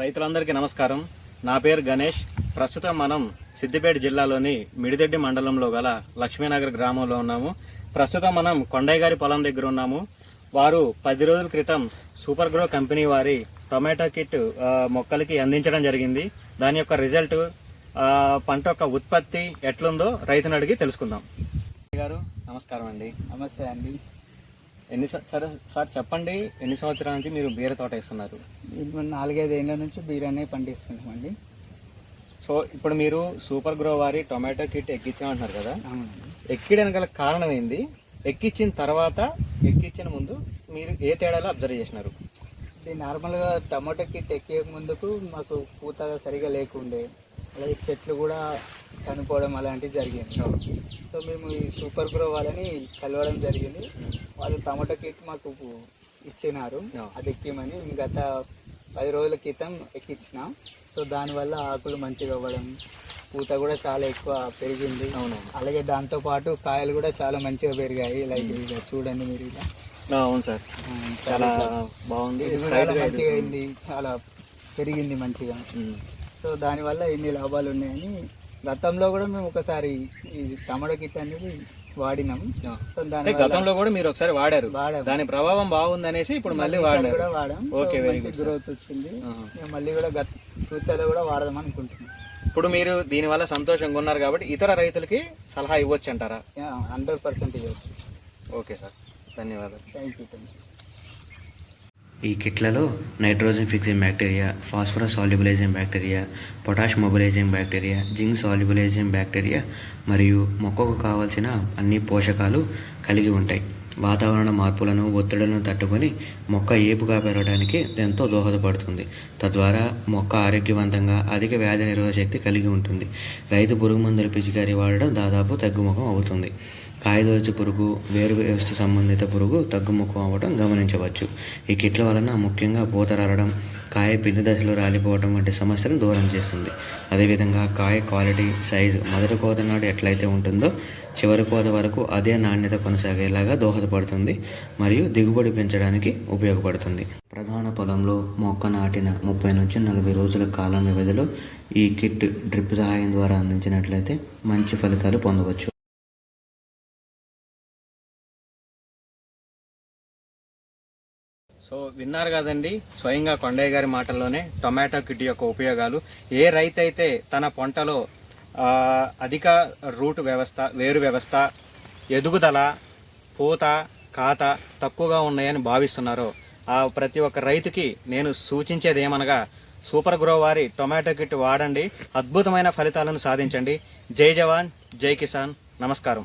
రైతులందరికీ నమస్కారం. నా పేరు గణేష్. ప్రస్తుతం మనం సిద్దిపేట జిల్లాలోని మిడిదెడ్డి మండలంలో గల లక్ష్మీనగర్ గ్రామంలో ఉన్నాము. ప్రస్తుతం మనం కొండయ్య గారి పొలం దగ్గర ఉన్నాము. వారు పది రోజుల క్రితం సూపర్ గ్రో కంపెనీ వారి టొమాటో కిట్ మొక్కలకి అందించడం జరిగింది. దాని యొక్క రిజల్ట్ పంట యొక్క ఉత్పత్తి ఎట్లుందో రైతుని అడిగి తెలుసుకుందాం. గారు నమస్కారం అండి. నమస్తే అండి. ఎన్ని సరే సార్ చెప్పండి ఎన్ని సంవత్సరాల నుంచి మీరు బీర తోట వేస్తున్నారు? నాలుగైదు ఏళ్ళ నుంచి బీరనే పండిస్తున్నామండి. సో ఇప్పుడు మీరు సూపర్ గ్రో వారి టొమాటో కిట్ ఎక్కించామంటున్నారు కదా? అవునండి. ఎక్కియడానికి గల కారణం ఏంది? ఎక్కించిన తర్వాత ఎక్కించిన ముందు మీరు ఏ తేడాలో అబ్జర్వ్ చేసినారు? ఇది నార్మల్గా టమాటో కిట్ ఎక్కే ముందుకు మాకు పూత సరిగా లేకుండే అలాగే చెట్లు కూడా చనిపోవడం అలాంటివి జరిగింది. సో మేము ఈ సూపర్ గ్రో వాళ్ళని కలవడం జరిగింది. వాళ్ళు టమాటో కిట్ మాకు ఇచ్చినారు. అది ఎక్కిమని గత పది రోజుల క్రితం ఎక్కించిన సో దానివల్ల ఆకులు మంచిగా అవ్వడం పూత కూడా చాలా ఎక్కువ పెరిగింది. అవునవును అలాగే దాంతో పాటు కాయలు కూడా చాలా మంచిగా పెరిగాయి. లైక్ ఇక చూడండి మీరు ఇలా. అవును సార్. చాలా బాగుంది. మంచిగా అయింది. చాలా పెరిగింది మంచిగా. సో దానివల్ల ఇన్ని లాభాలు ఉన్నాయని గతంలో కూడా మేము ఒకసారి ఈ టమాటో కిట్ అనేది వాడినాం. సో దాని గతంలో కూడా మీరు ఒకసారి వాడారు. వాడాం. దాని ప్రభావం బాగుంది అనేసి ఇప్పుడు మళ్ళీ కూడా వాడాం. ఓకే, మంచి. గ్రోత్ వచ్చింది. మేము మళ్ళీ కూడా గత ఫ్యూచర్లో కూడా వాడదాం అనుకుంటున్నాం. ఇప్పుడు మీరు దీనివల్ల సంతోషంగా ఉన్నారు కాబట్టి ఇతర రైతులకి సలహా ఇవ్వచ్చు అంటారా? హండ్రెడ్ పర్సెంట్ ఇవ్వచ్చు. ఓకే సార్ ధన్యవాదాలు. థ్యాంక్ యూ థ్యాంక్ యూ ఈ కిట్లలో nitrogen fixing bacteria phosphorus solubilising bacteria potash mobilising bacteria zinc solubilising bacteria మరియు మొక్కకు కావాల్సిన అన్ని పోషకాలు కలిగి ఉంటాయి. వాతావరణ మార్పులను ఒత్తిడులను తట్టుకొని మొక్క ఏపుగా పెరగడానికి ఎంతో దోహదపడుతుంది. తద్వారా మొక్క ఆరోగ్యవంతంగా అధిక వ్యాధి నిరోధక శక్తి కలిగి ఉంటుంది. రైతు పురుగు మందుల పిచికారీ వాడడం దాదాపు తగ్గుముఖం అవుతుంది. కాయదొలుచు పురుగు వేరు వ్యవస్థ సంబంధిత పురుగు తగ్గుముఖం అవ్వడం గమనించవచ్చు. ఈ కిట్ల వలన ముఖ్యంగా పూత రాలడం కాయ పిండి దశలో రాలిపోవడం వంటి సమస్యలను దూరం చేస్తుంది. అదేవిధంగా కాయ క్వాలిటీ సైజు మొదటి కోత నాడు ఎట్లయితే ఉంటుందో చివరి కోత వరకు అదే నాణ్యత కొనసాగేలాగా దోహదపడుతుంది మరియు దిగుబడి పెంచడానికి ఉపయోగపడుతుంది. ప్రధాన పొలంలో మొక్క నాటిన ముప్పై నుంచి నలభై రోజుల కాలం వ్యవధిలో ఈ కిట్ డ్రిప్ సహాయం ద్వారా అందించినట్లయితే మంచి ఫలితాలు పొందవచ్చు. సో విన్నారు కదండి స్వయంగా కొండయ్య గారి మాటల్లోనే టొమాటో కిట్ యొక్క ఉపయోగాలు. ఏ రైతు అయితే తన పంటలో అధిక రూట్ వ్యవస్థ వేరు వ్యవస్థ ఎదుగుదల పూత కాత తక్కువగా ఉన్నాయని భావిస్తున్నారో ఆ ప్రతి ఒక్క రైతుకి నేను సూచించేది ఏమనగా సూపర్ గ్రో వారి టొమాటో కిట్ వాడండి అద్భుతమైన ఫలితాలను సాధించండి. జై జవాన్ జై కిసాన్. నమస్కారం.